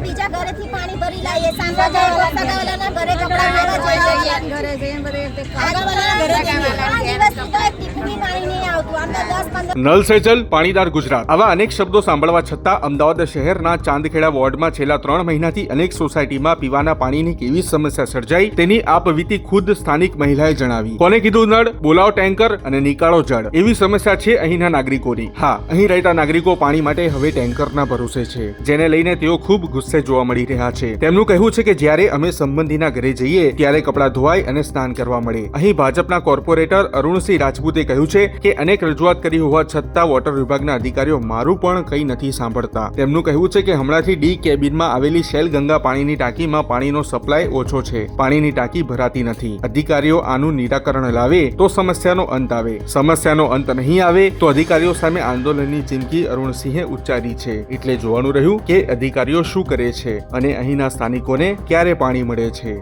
બીજા ઘરેથી પાણી ભરી લાવીએ સાંભા જાય સગાવાલાના ઘરે કપડા ધોવા જઈએ ઘરે જઈએ બધે તે ઘરે પાંચ દિવસથી તો એક નલ સે જલ પાણીદાર ગુજરાત. આવા અનેક શબ્દો સાંભળવા છતાં અમદાવાદ શહેરના ચાંદખેડા વોર્ડમાં છેલ્લા ત્રણ મહિનાથી અનેક સોસાયટીમાં પીવાના પાણીની કેવી સમસ્યા સર્જાઈ તેની આપવીતી ખુદ સ્થાનિક મહિલાએ જણાવી. કોને કીધું નળ? બોલાવો ટેન્કર અને નીકાળો જળ. એવી સમસ્યા છે અહીંના નાગરિકોની. હા, અહીં રહેતા નાગરિકો પાણી માટે હવે ટેન્કરના ભરોસે છે. જેને લઈને તેઓ ખૂબ ગુસ્સે જોવા મળી રહ્યા છે. તેમનું કહેવું છે કે જ્યારે અમે સંબંધીના ઘરે જઈએ, ત્યારે કપડાં ધોવાય અને સ્નાન કરવા મળે. અહીં ભાજપના કોર્પોરેટર અરુણસિંહ રાજપૂતે કહ્યું છે કે અનેક રજૂઆત કરી હોવા છતાં વોટર વિભાગના અધિકારીઓ મારું પણ કંઈ નથી સાંભળતા. તેમનું કહેવું છે કે હમણાંથી ડી કેબિનમાં આવેલી શેલ ગંગા પાણીની ટાંકીમાં પાણીનો સપ્લાય ઓછો છે. પાણીની ટાંકી ભરાતી નથી. અધિકારીઓ આનું નિરાકરણ લાવે તો સમસ્યાનો અંત આવે. સમસ્યાનો અંત નહીં આવે તો અધિકારીઓ સામે આંદોલનની ચીમકી અરુણસિંહે ઉચ્ચારી છે. એટલે જોવાનું રહ્યું કે અધિકારીઓ શું કરે છે અને અહીંના સ્થાનિકોને ક્યારે પાણી મળે છે.